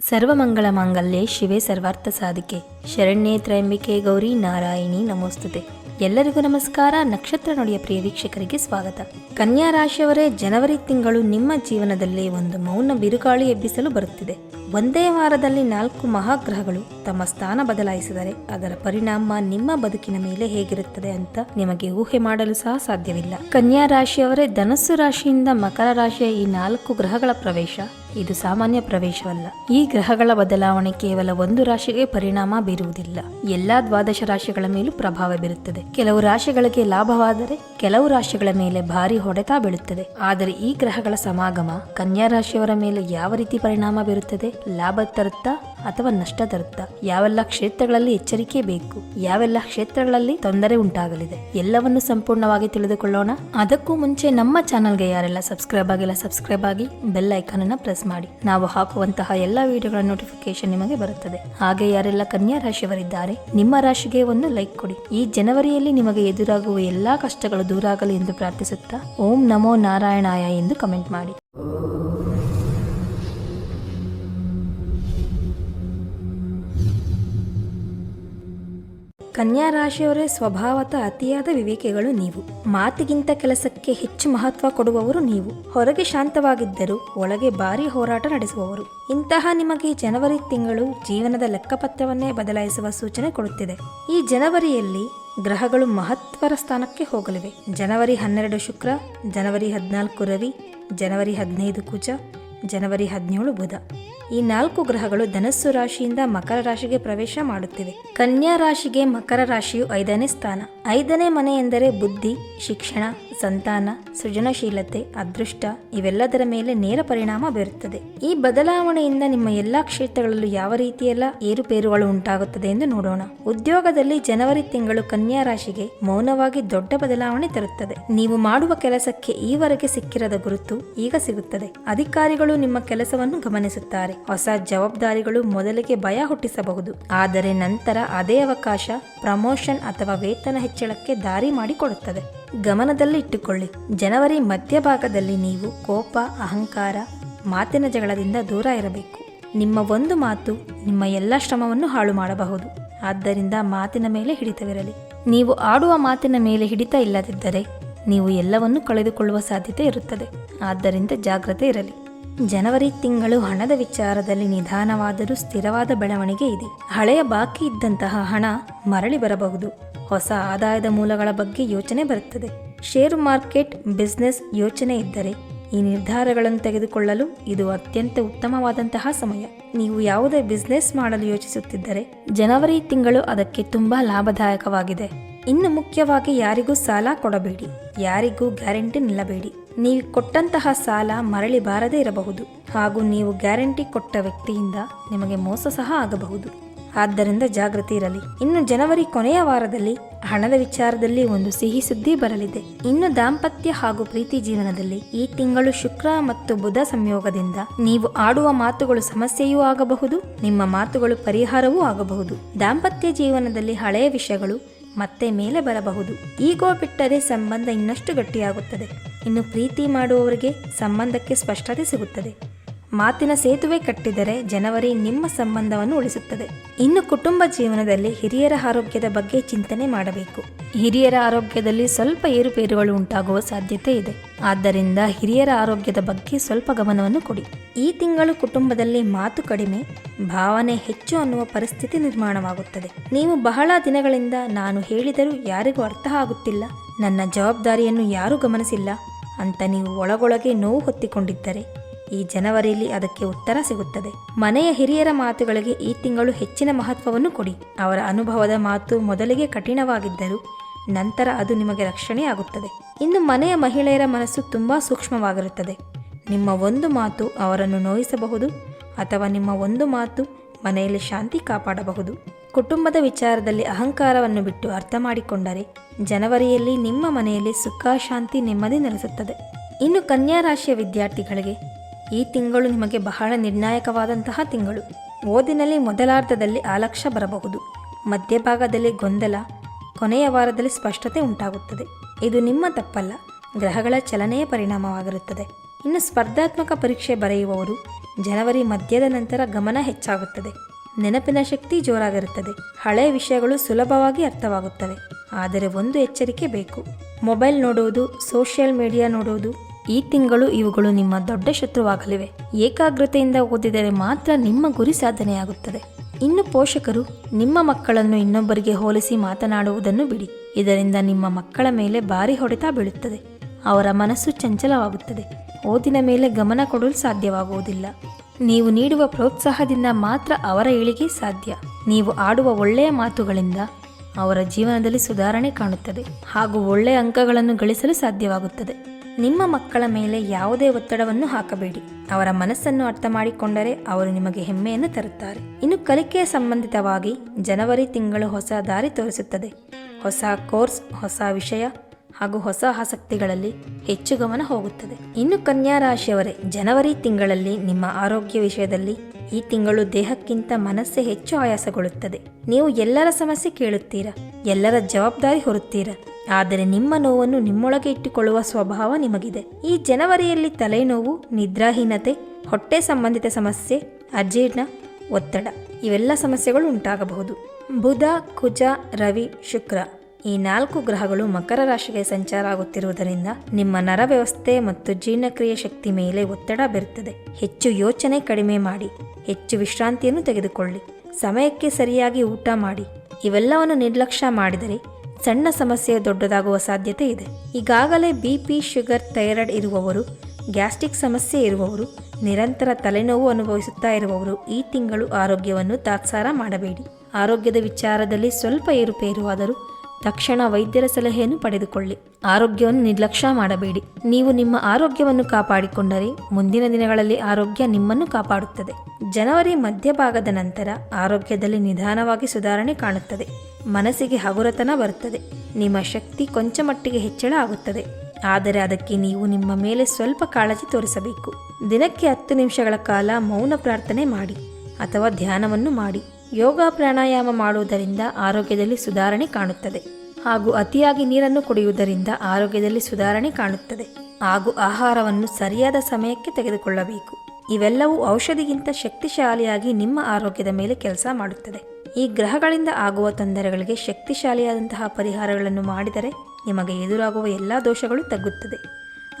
ಸರ್ವಮಂಗಳ ಮಾಂಗಲ್ಯೆ ಶಿವೆ ಸರ್ವಾರ್ಥ ಸಾಧಿಕೆ. ಶರಣ್ಯೇ ತ್ರಯಂಬಿಕೆ ಗೌರಿ ನಾರಾಯಣಿ ನಮೋಸ್ತುತೆ. ಎಲ್ಲರಿಗೂ ನಮಸ್ಕಾರ. ನಕ್ಷತ್ರ ನುಡಿಯ ಪ್ರಿಯ ವೀಕ್ಷಕರಿಗೆ ಸ್ವಾಗತ. ಕನ್ಯಾ ರಾಶಿಯವರೇ, ಜನವರಿ ತಿಂಗಳು ನಿಮ್ಮ ಜೀವನದಲ್ಲಿ ಒಂದು ಮೌನ ಬಿರುಗಾಳಿ ಎಬ್ಬಿಸಲು ಬರುತ್ತಿದೆ. ಒಂದೇ ವಾರದಲ್ಲಿ ನಾಲ್ಕು ಮಹಾಗ್ರಹಗಳು ತಮ್ಮ ಸ್ಥಾನ ಬದಲಾಯಿಸಿದರೆ ಅದರ ಪರಿಣಾಮ ನಿಮ್ಮ ಬದುಕಿನ ಮೇಲೆ ಹೇಗಿರುತ್ತದೆ ಅಂತ ನಿಮಗೆ ಊಹೆ ಮಾಡಲು ಸಹ ಸಾಧ್ಯವಿಲ್ಲ. ಕನ್ಯಾ ರಾಶಿಯವರೇ, ಧನಸ್ಸು ರಾಶಿಯಿಂದ ಮಕರ ರಾಶಿಯ ಈ ನಾಲ್ಕು ಗ್ರಹಗಳ ಪ್ರವೇಶ ಇದು ಸಾಮಾನ್ಯ ಪ್ರವೇಶವಲ್ಲ. ಈ ಗ್ರಹಗಳ ಬದಲಾವಣೆ ಕೇವಲ ಒಂದು ರಾಶಿಗೆ ಪರಿಣಾಮ ಬೀರುವುದಿಲ್ಲ. ಎಲ್ಲಾ ದ್ವಾದಶ ರಾಶಿಗಳ ಮೇಲೂ ಪ್ರಭಾವ ಬೀರುತ್ತದೆ. ಕೆಲವು ರಾಶಿಗಳಿಗೆ ಲಾಭವಾದರೆ ಕೆಲವು ರಾಶಿಗಳ ಮೇಲೆ ಭಾರಿ ಹೊಡೆತ ಬೀಳುತ್ತದೆ. ಆದರೆ ಈ ಗ್ರಹಗಳ ಸಮಾಗಮ ಕನ್ಯಾ ರಾಶಿಯವರ ಮೇಲೆ ಯಾವ ರೀತಿ ಪರಿಣಾಮ ಬೀರುತ್ತದೆ? ಲಾಭ ತರುತ್ತಾ ಅಥವಾ ನಷ್ಟ ತರುತ್ತಾ? ಯಾವೆಲ್ಲ ಕ್ಷೇತ್ರಗಳಲ್ಲಿ ಎಚ್ಚರಿಕೆ ಬೇಕು? ಯಾವೆಲ್ಲ ಕ್ಷೇತ್ರಗಳಲ್ಲಿ ತೊಂದರೆ ಉಂಟಾಗಲಿದೆ? ಎಲ್ಲವನ್ನು ಸಂಪೂರ್ಣವಾಗಿ ತಿಳಿದುಕೊಳ್ಳೋಣ. ಅದಕ್ಕೂ ಮುಂಚೆ ನಮ್ಮ ಚಾನಲ್ಗೆ ಯಾರೆಲ್ಲ ಸಬ್ಸ್ಕ್ರೈಬ್ ಆಗಿಲ್ಲ, ಸಬ್ಸ್ಕ್ರೈಬ್ ಆಗಿ ಬೆಲ್ ಐಕಾನ್ ಅನ್ನ ಪ್ರೆಸ್ ಮಾಡಿ. ನಾವು ಹಾಕುವಂತಹ ಎಲ್ಲಾ ವಿಡಿಯೋಗಳ ನೋಟಿಫಿಕೇಶನ್ ನಿಮಗೆ ಬರುತ್ತದೆ. ಹಾಗೆ ಯಾರೆಲ್ಲ ಕನ್ಯಾ ರಾಶಿಯವರಿದ್ದಾರೆ, ನಿಮ್ಮ ರಾಶಿಗೆ ಒಂದು ಲೈಕ್ ಕೊಡಿ. ಈ ಜನವರಿಯಲ್ಲಿ ನಿಮಗೆ ಎದುರಾಗುವ ಎಲ್ಲಾ ಕಷ್ಟಗಳು ದೂರ ಆಗಲಿ ಎಂದು ಪ್ರಾರ್ಥಿಸುತ್ತಾ, ಓಂ ನಮೋ ನಾರಾಯಣಾಯ ಎಂದು ಕಮೆಂಟ್ ಮಾಡಿ. ಕನ್ಯಾ ರಾಶಿಯವರೇ ಸ್ವಭಾವತ ಅತಿಯಾದ ವಿವೇಕಿಗಳು ನೀವು. ಮಾತಿಗಿಂತ ಕೆಲಸಕ್ಕೆ ಹೆಚ್ಚು ಮಹತ್ವ ಕೊಡುವವರು ನೀವು. ಹೊರಗೆ ಶಾಂತವಾಗಿದ್ದರೂ ಒಳಗೆ ಭಾರಿ ಹೋರಾಟ ನಡೆಸುವವರು. ಇಂತಹ ನಿಮಗೆ ಜನವರಿ ತಿಂಗಳು ಜೀವನದ ಲೆಕ್ಕಪತ್ರವನ್ನೇ ಬದಲಾಯಿಸುವ ಸೂಚನೆ ಕೊಡುತ್ತಿದೆ. ಈ ಜನವರಿಯಲ್ಲಿ ಗ್ರಹಗಳು ಮಹತ್ವರ ಸ್ಥಾನಕ್ಕೆ ಹೋಗಲಿವೆ. ಜನವರಿ ಹನ್ನೆರಡು ಶುಕ್ರ, ಜನವರಿ ಹದಿನಾಲ್ಕು ರವಿ, ಜನವರಿ ಹದಿನೈದು ಕುಜ ಜನವರಿ ಹದಿನೇಳು ಬುಧ. ಈ ನಾಲ್ಕು ಗ್ರಹಗಳು ಧನಸ್ಸು ರಾಶಿಯಿಂದ ಮಕರ ರಾಶಿಗೆ ಪ್ರವೇಶ ಮಾಡುತ್ತಿವೆ. ಕನ್ಯಾ ರಾಶಿಗೆ ಮಕರ ರಾಶಿಯು ಐದನೇ ಸ್ಥಾನ. ಐದನೇ ಮನೆ ಎಂದರೆ ಬುದ್ಧಿ, ಶಿಕ್ಷಣ ಸಂತಾನ, ಸೃಜನಶೀಲತೆ, ಅದೃಷ್ಟ ಇವೆಲ್ಲದರ ಮೇಲೆ ನೇರ ಪರಿಣಾಮ ಬೀರುತ್ತದೆ. ಈ ಬದಲಾವಣೆಯಿಂದ ನಿಮ್ಮ ಎಲ್ಲಾ ಕ್ಷೇತ್ರಗಳಲ್ಲೂ ಯಾವ ರೀತಿಯೆಲ್ಲ ಏರುಪೇರುಗಳು ಉಂಟಾಗುತ್ತದೆ ಎಂದು ನೋಡೋಣ. ಉದ್ಯೋಗದಲ್ಲಿ ಜನವರಿ ತಿಂಗಳು ಕನ್ಯಾ ರಾಶಿಗೆ ಮೌನವಾಗಿ ದೊಡ್ಡ ಬದಲಾವಣೆ ತರುತ್ತದೆ. ನೀವು ಮಾಡುವ ಕೆಲಸಕ್ಕೆ ಈವರೆಗೆ ಸಿಕ್ಕಿರದ ಗುರುತು ಈಗ ಸಿಗುತ್ತದೆ. ಅಧಿಕಾರಿಗಳು ನಿಮ್ಮ ಕೆಲಸವನ್ನು ಗಮನಿಸುತ್ತಾರೆ. ಹೊಸ ಜವಾಬ್ದಾರಿಗಳು ಮೊದಲಿಗೆ ಭಯ ಹುಟ್ಟಿಸಬಹುದು. ಆದರೆ ನಂತರ ಅದೇ ಅವಕಾಶ, ಪ್ರಮೋಷನ್ ಅಥವಾ ವೇತನ ಹೆಚ್ಚಳಕ್ಕೆ ದಾರಿ ಮಾಡಿಕೊಡುತ್ತದೆ. ಗಮನದಲ್ಲಿ ಇಟ್ಟುಕೊಳ್ಳಿ ಜನವರಿ ಮಧ್ಯಭಾಗದಲ್ಲಿ ನೀವು ಕೋಪ, ಅಹಂಕಾರ, ಮಾತಿನ ಜಗಳದಿಂದ ದೂರ ಇರಬೇಕು. ನಿಮ್ಮ ಒಂದು ಮಾತು ನಿಮ್ಮ ಎಲ್ಲ ಶ್ರಮವನ್ನು ಹಾಳು ಮಾಡಬಹುದು. ಆದ್ದರಿಂದ ಮಾತಿನ ಮೇಲೆ ಹಿಡಿತವಿರಲಿ. ನೀವು ಆಡುವ ಮಾತಿನ ಮೇಲೆ ಹಿಡಿತ ಇಲ್ಲದಿದ್ದರೆ ನೀವು ಎಲ್ಲವನ್ನೂ ಕಳೆದುಕೊಳ್ಳುವ ಸಾಧ್ಯತೆ ಇರುತ್ತದೆ. ಆದ್ದರಿಂದ ಜಾಗ್ರತೆ ಇರಲಿ. ಜನವರಿ ತಿಂಗಳು ಹಣದ ವಿಚಾರದಲ್ಲಿ ನಿಧಾನವಾದರೂ ಸ್ಥಿರವಾದ ಬೆಳವಣಿಗೆ ಇದೆ. ಹಳೆಯ ಬಾಕಿ ಇದ್ದಂತಹ ಹಣ ಮರಳಿ ಬರಬಹುದು. ಹೊಸ ಆದಾಯದ ಮೂಲಗಳ ಬಗ್ಗೆ ಯೋಚನೆ ಬರುತ್ತದೆ. ಷೇರು ಮಾರ್ಕೆಟ್ ಬಿಸ್ನೆಸ್ ಯೋಚನೆ ಇದ್ದರೆ ಈ ನಿರ್ಧಾರಗಳನ್ನು ತೆಗೆದುಕೊಳ್ಳಲು ಇದು ಅತ್ಯಂತ ಉತ್ತಮವಾದಂತಹ ಸಮಯ. ನೀವು ಯಾವುದೇ ಬಿಸ್ನೆಸ್ ಮಾಡಲು ಯೋಚಿಸುತ್ತಿದ್ದರೆ ಜನವರಿ ತಿಂಗಳು ಅದಕ್ಕೆ ತುಂಬಾ ಲಾಭದಾಯಕವಾಗಿದೆ. ಇನ್ನು ಮುಖ್ಯವಾಗಿ ಯಾರಿಗೂ ಸಾಲ ಕೊಡಬೇಡಿ. ಯಾರಿಗೂ ಗ್ಯಾರಂಟಿ ನಿಲ್ಲಬೇಡಿ. ನೀವು ಕೊಟ್ಟಂತಹ ಸಾಲ ಮರಳಿ ಬಾರದೇ ಇರಬಹುದು. ಹಾಗೂ ನೀವು ಗ್ಯಾರಂಟಿ ಕೊಟ್ಟ ವ್ಯಕ್ತಿಯಿಂದ ನಿಮಗೆ ಮೋಸ ಸಹ ಆಗಬಹುದು. ಆದ್ದರಿಂದ ಜಾಗೃತಿ ಇರಲಿ. ಇನ್ನು ಜನವರಿ ಕೊನೆಯ ವಾರದಲ್ಲಿ ಹಣದ ವಿಚಾರದಲ್ಲಿ ಒಂದು ಸಿಹಿ ಸುದ್ದಿ ಬರಲಿದೆ. ಇನ್ನು ದಾಂಪತ್ಯ ಹಾಗೂ ಪ್ರೀತಿ ಜೀವನದಲ್ಲಿ ಈ ತಿಂಗಳು ಶುಕ್ರ ಮತ್ತು ಬುಧ ಸಂಯೋಗದಿಂದ ನೀವು ಆಡುವ ಮಾತುಗಳು ಸಮಸ್ಯೆಯೂ ಆಗಬಹುದು, ನಿಮ್ಮ ಮಾತುಗಳು ಪರಿಹಾರವೂ ಆಗಬಹುದು. ದಾಂಪತ್ಯ ಜೀವನದಲ್ಲಿ ಹಳೆಯ ವಿಷಯಗಳು ಮತ್ತೆ ಮೇಲೆ ಬರಬಹುದು. ಈಗೋ ಬಿಟ್ಟರೆ ಸಂಬಂಧ ಇನ್ನಷ್ಟು ಗಟ್ಟಿಯಾಗುತ್ತದೆ. ಇನ್ನು ಪ್ರೀತಿ ಮಾಡುವವರಿಗೆ ಸಂಬಂಧಕ್ಕೆ ಸ್ಪಷ್ಟತೆ ಸಿಗುತ್ತದೆ. ಮಾತಿನ ಸೇತುವೆ ಕಟ್ಟಿದರೆ ಜನವರಿ ನಿಮ್ಮ ಸಂಬಂಧವನ್ನು ಉಳಿಸುತ್ತದೆ. ಇನ್ನು ಕುಟುಂಬ ಜೀವನದಲ್ಲಿ ಹಿರಿಯರ ಆರೋಗ್ಯದ ಬಗ್ಗೆ ಚಿಂತನೆ ಮಾಡಬೇಕು. ಹಿರಿಯರ ಆರೋಗ್ಯದಲ್ಲಿ ಸ್ವಲ್ಪ ಏರುಪೇರುಗಳು ಉಂಟಾಗುವ ಸಾಧ್ಯತೆ ಇದೆ. ಆದ್ದರಿಂದ ಹಿರಿಯರ ಆರೋಗ್ಯದ ಬಗ್ಗೆ ಸ್ವಲ್ಪ ಗಮನವನ್ನು ಕೊಡಿ. ಈ ತಿಂಗಳು ಕುಟುಂಬದಲ್ಲಿ ಮಾತು ಕಡಿಮೆ, ಭಾವನೆ ಹೆಚ್ಚು ಅನ್ನುವ ಪರಿಸ್ಥಿತಿ ನಿರ್ಮಾಣವಾಗುತ್ತದೆ. ನೀವು ಬಹಳ ದಿನಗಳಿಂದ ನಾನು ಹೇಳಿದರೂ ಯಾರಿಗೂ ಅರ್ಥ ಆಗುತ್ತಿಲ್ಲ. ನನ್ನ ಜವಾಬ್ದಾರಿಯನ್ನು ಯಾರೂ ಗಮನಿಸಿಲ್ಲ ಅಂತ ನೀವು ಒಳಗೊಳಗೆ ನೋವು ಹೊತ್ತಿಕೊಂಡಿದ್ದರೆ. ಈ ಜನವರಿಯಲ್ಲಿ ಅದಕ್ಕೆ ಉತ್ತರ ಸಿಗುತ್ತದೆ. ಮನೆಯ ಹಿರಿಯರ ಮಾತುಗಳಿಗೆ ಈ ತಿಂಗಳು ಹೆಚ್ಚಿನ ಮಹತ್ವವನ್ನು ಕೊಡಿ. ಅವರ ಅನುಭವದ ಮಾತು ಮೊದಲಿಗೆ ಕಠಿಣವಾಗಿದ್ದರೂ ನಂತರ ಅದು ನಿಮಗೆ ರಕ್ಷಣೆಯಾಗುತ್ತದೆ ಇನ್ನು ಮನೆಯ ಮಹಿಳೆಯರ ಮನಸ್ಸು ತುಂಬ ಸೂಕ್ಷ್ಮವಾಗಿರುತ್ತದೆ. ನಿಮ್ಮ ಒಂದು ಮಾತು ಅವರನ್ನು ನೋಯಿಸಬಹುದು ಅಥವಾ ನಿಮ್ಮ ಒಂದು ಮಾತು ಮನೆಯಲ್ಲಿ ಶಾಂತಿ ಕಾಪಾಡಬಹುದು. ಕುಟುಂಬದ ವಿಚಾರದಲ್ಲಿ ಅಹಂಕಾರವನ್ನು ಬಿಟ್ಟು ಅರ್ಥ ಮಾಡಿಕೊಂಡರೆ ಜನವರಿಯಲ್ಲಿ ನಿಮ್ಮ ಮನೆಯಲ್ಲಿ ಸುಖ, ಶಾಂತಿ ನೆಮ್ಮದಿ ನೆಲೆಸುತ್ತದೆ. ಇನ್ನು ಕನ್ಯಾ ರಾಶಿಯ ವಿದ್ಯಾರ್ಥಿಗಳಿಗೆ ಈ ತಿಂಗಳು ನಿಮಗೆ ಬಹಳ ನಿರ್ಣಾಯಕವಾದಂತಹ ತಿಂಗಳು. ಓದಿನಲ್ಲಿ ಮೊದಲಾರ್ಧದಲ್ಲಿ ಆಲಕ್ಷ್ಯ ಬರಬಹುದು. ಮಧ್ಯಭಾಗದಲ್ಲಿ ಗೊಂದಲ, ಕೊನೆಯ ವಾರದಲ್ಲಿ ಸ್ಪಷ್ಟತೆ ಉಂಟಾಗುತ್ತದೆ. ಇದು ನಿಮ್ಮ ತಪ್ಪಲ್ಲ, ಗ್ರಹಗಳ ಚಲನೆಯ ಪರಿಣಾಮವಾಗಿರುತ್ತದೆ. ಇನ್ನು ಸ್ಪರ್ಧಾತ್ಮಕ ಪರೀಕ್ಷೆ ಬರೆಯುವವರು ಜನವರಿ ಮಧ್ಯದ ನಂತರ ಗಮನ ಹೆಚ್ಚಾಗುತ್ತದೆ. ನೆನಪಿನ ಶಕ್ತಿ ಜೋರಾಗಿರುತ್ತದೆ. ಹಳೆಯ ವಿಷಯಗಳು ಸುಲಭವಾಗಿ ಅರ್ಥವಾಗುತ್ತವೆ. ಆದರೆ ಒಂದು ಎಚ್ಚರಿಕೆ ಬೇಕು. ಮೊಬೈಲ್ ನೋಡುವುದು, ಸೋಷಿಯಲ್ ಮೀಡಿಯಾ ನೋಡುವುದು ಈ ತಿಂಗಳು ಇವುಗಳು ನಿಮ್ಮ ದೊಡ್ಡ ಶತ್ರುವಾಗಲಿವೆ. ಏಕಾಗ್ರತೆಯಿಂದ ಓದಿದರೆ ಮಾತ್ರ ನಿಮ್ಮ ಗುರಿ ಸಾಧನೆಯಾಗುತ್ತದೆ. ಇನ್ನು ಪೋಷಕರು, ನಿಮ್ಮ ಮಕ್ಕಳನ್ನು ಇನ್ನೊಬ್ಬರಿಗೆ ಹೋಲಿಸಿ ಮಾತನಾಡುವುದನ್ನು ಬಿಡಿ. ಇದರಿಂದ ನಿಮ್ಮ ಮಕ್ಕಳ ಮೇಲೆ ಭಾರಿ ಹೊಡೆತ ಬೀಳುತ್ತದೆ. ಅವರ ಮನಸ್ಸು ಚಂಚಲವಾಗುತ್ತದೆ. ಓದಿನ ಮೇಲೆ ಗಮನ ಕೊಡಲು ಸಾಧ್ಯವಾಗುವುದಿಲ್ಲ. ನೀವು ನೀಡುವ ಪ್ರೋತ್ಸಾಹದಿಂದ ಮಾತ್ರ ಅವರ ಇಳಿಗೆ ಸಾಧ್ಯ. ನೀವು ಆಡುವ ಒಳ್ಳೆಯ ಮಾತುಗಳಿಂದ ಅವರ ಜೀವನದಲ್ಲಿ ಸುಧಾರಣೆ ಕಾಣುತ್ತದೆ ಹಾಗೂ ಒಳ್ಳೆಯ ಅಂಕಗಳನ್ನು ಗಳಿಸಲು ಸಾಧ್ಯವಾಗುತ್ತದೆ. ನಿಮ್ಮ ಮಕ್ಕಳ ಮೇಲೆ ಯಾವುದೇ ಒತ್ತಡವನ್ನು ಹಾಕಬೇಡಿ. ಅವರ ಮನಸ್ಸನ್ನು ಅರ್ಥ ಮಾಡಿಕೊಂಡರೆ ಅವರು ನಿಮಗೆ ಹೆಮ್ಮೆಯನ್ನು ತರುತ್ತಾರೆ. ಇನ್ನು ಕಲಿಕೆಯ ಸಂಬಂಧಿತವಾಗಿ ಜನವರಿ ತಿಂಗಳು ಹೊಸ ದಾರಿ ತೋರಿಸುತ್ತದೆ. ಹೊಸ ಕೋರ್ಸ್, ಹೊಸ ವಿಷಯ ಹಾಗೂ ಹೊಸ ಆಸಕ್ತಿಗಳಲ್ಲಿ ಹೆಚ್ಚು ಗಮನ ಹೋಗುತ್ತದೆ. ಇನ್ನು ಕನ್ಯಾ ರಾಶಿಯವರೇ, ಜನವರಿ ತಿಂಗಳಲ್ಲಿ ನಿಮ್ಮ ಆರೋಗ್ಯ ವಿಷಯದಲ್ಲಿ ಈ ತಿಂಗಳು ದೇಹಕ್ಕಿಂತ ಮನಸ್ಸೇ ಹೆಚ್ಚು ಆಯಾಸಗೊಳ್ಳುತ್ತದೆ. ನೀವು ಎಲ್ಲರ ಸಮಸ್ಯೆ ಕೇಳುತ್ತೀರಾ? ಎಲ್ಲರ ಜವಾಬ್ದಾರಿ ಹೊರುತ್ತೀರಾ? ಆದರೆ ನಿಮ್ಮ ನೋವನ್ನು ನಿಮ್ಮೊಳಗೆ ಇಟ್ಟುಕೊಳ್ಳುವ ಸ್ವಭಾವ ನಿಮಗಿದೆ. ಈ ಜನವರಿಯಲ್ಲಿ ತಲೆನೋವು, ನಿದ್ರಾಹೀನತೆ, ಹೊಟ್ಟೆ ಸಂಬಂಧಿತ ಸಮಸ್ಯೆ, ಅಜೀರ್ಣ, ಒತ್ತಡ ಇವೆಲ್ಲ ಸಮಸ್ಯೆಗಳು ಉಂಟಾಗಬಹುದು. ಬುಧ, ಕುಜ, ರವಿ, ಶುಕ್ರ. ಈ ನಾಲ್ಕು ಗ್ರಹಗಳು ಮಕರ ರಾಶಿಗೆ ಸಂಚಾರ ಆಗುತ್ತಿರುವುದರಿಂದ ನಿಮ್ಮ ನರ ವ್ಯವಸ್ಥೆ ಮತ್ತು ಜೀರ್ಣಕ್ರಿಯೆ ಶಕ್ತಿ ಮೇಲೆ ಒತ್ತಡ ಬೀರುತ್ತದೆ. ಹೆಚ್ಚು ಯೋಚನೆ ಕಡಿಮೆ ಮಾಡಿ, ಹೆಚ್ಚು ವಿಶ್ರಾಂತಿಯನ್ನು ತೆಗೆದುಕೊಳ್ಳಿ, ಸಮಯಕ್ಕೆ ಸರಿಯಾಗಿ ಊಟ ಮಾಡಿ, ಇವೆಲ್ಲವನ್ನು ನಿರ್ಲಕ್ಷ್ಯ ಮಾಡಿದರೆ ಸಣ್ಣ ಸಮಸ್ಯೆ ದೊಡ್ಡದಾಗುವ ಸಾಧ್ಯತೆ ಇದೆ. ಈಗಾಗಲೇ ಬಿ ಪಿ, ಶುಗರ್, ಥೈರಾಯ್ಡ್ ಇರುವವರು, ಗ್ಯಾಸ್ಟ್ರಿಕ್ ಸಮಸ್ಯೆ ಇರುವವರು, ನಿರಂತರ ತಲೆನೋವು ಅನುಭವಿಸುತ್ತಾ ಇರುವವರು ಈ ತಿಂಗಳು ಆರೋಗ್ಯವನ್ನು ತಾತ್ಸಾರ ಮಾಡಬೇಡಿ. ಆರೋಗ್ಯದ ವಿಚಾರದಲ್ಲಿ ಸ್ವಲ್ಪ ಏರುಪೇರುವಾದರೂ ತಕ್ಷಣ ವೈದ್ಯರ ಸಲಹೆಯನ್ನು ಪಡೆದುಕೊಳ್ಳಿ. ಆರೋಗ್ಯವನ್ನು ನಿರ್ಲಕ್ಷ್ಯ ಮಾಡಬೇಡಿ. ನೀವು ನಿಮ್ಮ ಆರೋಗ್ಯವನ್ನು ಕಾಪಾಡಿಕೊಂಡರೆ ಮುಂದಿನ ದಿನಗಳಲ್ಲಿ ಆರೋಗ್ಯ ನಿಮ್ಮನ್ನು ಕಾಪಾಡುತ್ತದೆ. ಜನವರಿ ಮಧ್ಯಭಾಗದ ನಂತರ ಆರೋಗ್ಯದಲ್ಲಿ ನಿಧಾನವಾಗಿ ಸುಧಾರಣೆ ಕಾಣುತ್ತದೆ. ಮನಸ್ಸಿಗೆ ಹಗುರತನ ಬರುತ್ತದೆ. ನಿಮ್ಮ ಶಕ್ತಿ ಕೊಂಚ ಮಟ್ಟಿಗೆ ಹೆಚ್ಚಳ ಆಗುತ್ತದೆ. ಆದರೆ ಅದಕ್ಕೆ ನೀವು ನಿಮ್ಮ ಮೇಲೆ ಸ್ವಲ್ಪ ಕಾಳಜಿ ತೋರಿಸಬೇಕು. ದಿನಕ್ಕೆ ಹತ್ತು ನಿಮಿಷಗಳ ಕಾಲ ಮೌನ ಪ್ರಾರ್ಥನೆ ಮಾಡಿ ಅಥವಾ ಧ್ಯಾನವನ್ನು ಮಾಡಿ. ಯೋಗ ಪ್ರಾಣಾಯಾಮ ಮಾಡುವುದರಿಂದ ಆರೋಗ್ಯದಲ್ಲಿ ಸುಧಾರಣೆ ಕಾಣುತ್ತದೆ ಹಾಗೂ ಅತಿಯಾಗಿ ನೀರನ್ನು ಕುಡಿಯುವುದರಿಂದ ಆರೋಗ್ಯದಲ್ಲಿ ಸುಧಾರಣೆ ಕಾಣುತ್ತದೆ ಹಾಗೂ ಆಹಾರವನ್ನು ಸರಿಯಾದ ಸಮಯಕ್ಕೆ ತೆಗೆದುಕೊಳ್ಳಬೇಕು. ಇವೆಲ್ಲವೂ ಔಷಧಿಗಿಂತ ಶಕ್ತಿಶಾಲಿಯಾಗಿ ನಿಮ್ಮ ಆರೋಗ್ಯದ ಮೇಲೆ ಕೆಲಸ ಮಾಡುತ್ತದೆ. ಈ ಗ್ರಹಗಳಿಂದ ಆಗುವ ತೊಂದರೆಗಳಿಗೆ ಶಕ್ತಿಶಾಲಿಯಾದಂತಹ ಪರಿಹಾರಗಳನ್ನು ಮಾಡಿದರೆ ನಿಮಗೆ ಎದುರಾಗುವ ಎಲ್ಲ ದೋಷಗಳು ತಗ್ಗುತ್ತದೆ.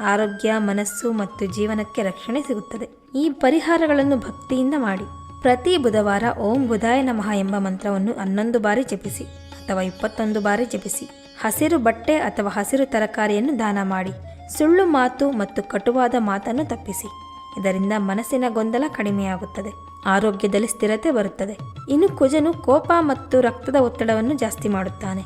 ಆರೋಗ್ಯ, ಮನಸ್ಸು ಮತ್ತು ಜೀವನಕ್ಕೆ ರಕ್ಷಣೆ ಸಿಗುತ್ತದೆ. ಈ ಪರಿಹಾರಗಳನ್ನು ಭಕ್ತಿಯಿಂದ ಮಾಡಿ. ಪ್ರತಿ ಬುಧವಾರ ಓಂ ಬುಧಾಯ ನಮಃ ಎಂಬ ಮಂತ್ರವನ್ನು ಹನ್ನೊಂದು ಬಾರಿ ಜಪಿಸಿ ಅಥವಾ ಇಪ್ಪತ್ತೊಂದು ಬಾರಿ ಜಪಿಸಿ. ಹಸಿರು ಬಟ್ಟೆ ಅಥವಾ ಹಸಿರು ತರಕಾರಿಯನ್ನು ದಾನ ಮಾಡಿ, ಸುಳ್ಳು ಮಾತು ಮತ್ತು ಕಟುವಾದ ಮಾತನ್ನು ತಪ್ಪಿಸಿ. ಇದರಿಂದ ಮನಸ್ಸಿನ ಗೊಂದಲ ಕಡಿಮೆಯಾಗುತ್ತದೆ, ಆರೋಗ್ಯದಲ್ಲಿ ಸ್ಥಿರತೆ ಬರುತ್ತದೆ. ಇನ್ನು ಕುಜನು ಕೋಪ ಮತ್ತು ರಕ್ತದ ಒತ್ತಡವನ್ನು ಜಾಸ್ತಿ ಮಾಡುತ್ತಾನೆ.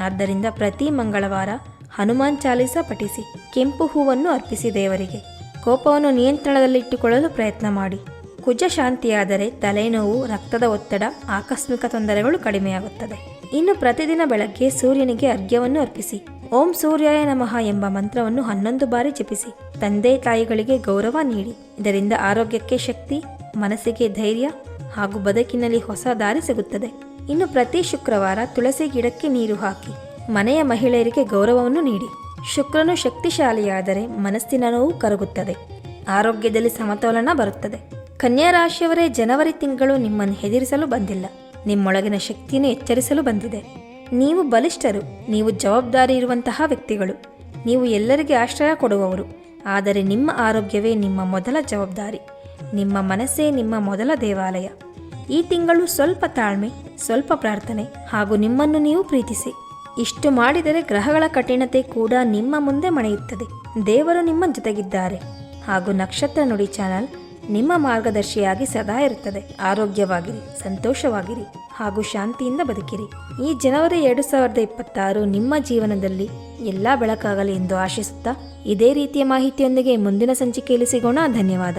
ಆದ್ದರಿಂದ ಪ್ರತಿ ಮಂಗಳವಾರ ಹನುಮಾನ್ ಚಾಲೀಸ ಪಠಿಸಿ, ಕೆಂಪು ಹೂವನ್ನು ಅರ್ಪಿಸಿ ದೇವರಿಗೆ. ಕೋಪವನ್ನು ನಿಯಂತ್ರಣದಲ್ಲಿಟ್ಟುಕೊಳ್ಳಲು ಪ್ರಯತ್ನ ಮಾಡಿ. ಕುಜ ಶಾಂತಿಯಾದರೆ ತಲೆನೋವು, ರಕ್ತದ ಒತ್ತಡ, ಆಕಸ್ಮಿಕ ತೊಂದರೆಗಳು ಕಡಿಮೆಯಾಗುತ್ತದೆ. ಇನ್ನು ಪ್ರತಿದಿನ ಬೆಳಗ್ಗೆ ಸೂರ್ಯನಿಗೆ ಅರ್ಘ್ಯವನ್ನು ಅರ್ಪಿಸಿ. ಓಂ ಸೂರ್ಯಾಯ ನಮಃ ಎಂಬ ಮಂತ್ರವನ್ನು ಹನ್ನೊಂದು ಬಾರಿ ಜಪಿಸಿ. ತಂದೆ ತಾಯಿಗಳಿಗೆ ಗೌರವ ನೀಡಿ. ಇದರಿಂದ ಆರೋಗ್ಯಕ್ಕೆ ಶಕ್ತಿ, ಮನಸ್ಸಿಗೆ ಧೈರ್ಯ ಹಾಗೂ ಬದುಕಿನಲ್ಲಿ ಹೊಸ ದಾರಿ ಸಿಗುತ್ತದೆ. ಇನ್ನು ಪ್ರತಿ ಶುಕ್ರವಾರ ತುಳಸಿ ಗಿಡಕ್ಕೆ ನೀರು ಹಾಕಿ. ಮನೆಯ ಮಹಿಳೆಯರಿಗೆ ಗೌರವವನ್ನು ನೀಡಿ. ಶುಕ್ರನು ಶಕ್ತಿಶಾಲಿಯಾದರೆ ಮನಸ್ಸಿನ ನೋವು ಕರಗುತ್ತದೆ. ಆರೋಗ್ಯದಲ್ಲಿ ಸಮತೋಲನ ಬರುತ್ತದೆ. ಕನ್ಯಾ ರಾಶಿಯವರೇ ಜನವರಿ ತಿಂಗಳು ನಿಮ್ಮನ್ನು ಹೆದರಿಸಲು ಬಂದಿಲ್ಲ. ನಿಮ್ಮೊಳಗಿನ ಶಕ್ತಿಯನ್ನು ಎಚ್ಚರಿಸಲು ಬಂದಿದೆ. ನೀವು ಬಲಿಷ್ಠರು, ನೀವು ಜವಾಬ್ದಾರಿ ಇರುವಂತಹ ವ್ಯಕ್ತಿಗಳು. ನೀವು ಎಲ್ಲರಿಗೆ ಆಶ್ರಯ ಕೊಡುವವರು. ಆದರೆ ನಿಮ್ಮ ಆರೋಗ್ಯವೇ ನಿಮ್ಮ ಮೊದಲ ಜವಾಬ್ದಾರಿ. ನಿಮ್ಮ ಮನಸ್ಸೇ ನಿಮ್ಮ ಮೊದಲ ದೇವಾಲಯ. ಈ ತಿಂಗಳು ಸ್ವಲ್ಪ ತಾಳ್ಮೆ, ಸ್ವಲ್ಪ ಪ್ರಾರ್ಥನೆ ಹಾಗೂ ನಿಮ್ಮನ್ನು ನೀವು ಪ್ರೀತಿಸಿ. ಇಷ್ಟು ಮಾಡಿದರೆ ಗ್ರಹಗಳ ಕಠಿಣತೆ ಕೂಡ ನಿಮ್ಮ ಮುಂದೆ ಮಣೆಯುತ್ತದೆ. ದೇವರು ನಿಮ್ಮ ಜೊತೆಗಿದ್ದಾರೆ. ಹಾಗೂ ನಕ್ಷತ್ರ ನುಡಿ ಚಾನಲ್ ನಿಮ್ಮ ಮಾರ್ಗದರ್ಶಿಯಾಗಿ ಸದಾ ಇರುತ್ತದೆ. ಆರೋಗ್ಯವಾಗಿರಿ, ಸಂತೋಷವಾಗಿರಿ ಹಾಗೂ ಶಾಂತಿಯಿಂದ ಬದುಕಿರಿ. ಈ ಜನವರಿ ಎರಡು ಸಾವಿರದ ಇಪ್ಪತ್ತಾರು ನಿಮ್ಮ ಜೀವನದಲ್ಲಿ ಎಲ್ಲ ಬೆಳಕಾಗಲಿ ಎಂದು ಆಶಿಸುತ್ತಾ ಇದೇ ರೀತಿಯ ಮಾಹಿತಿಯೊಂದಿಗೆ ಮುಂದಿನ ಸಂಚಿಕೆಯಲ್ಲಿ ಸಿಗೋಣ. ಧನ್ಯವಾದ.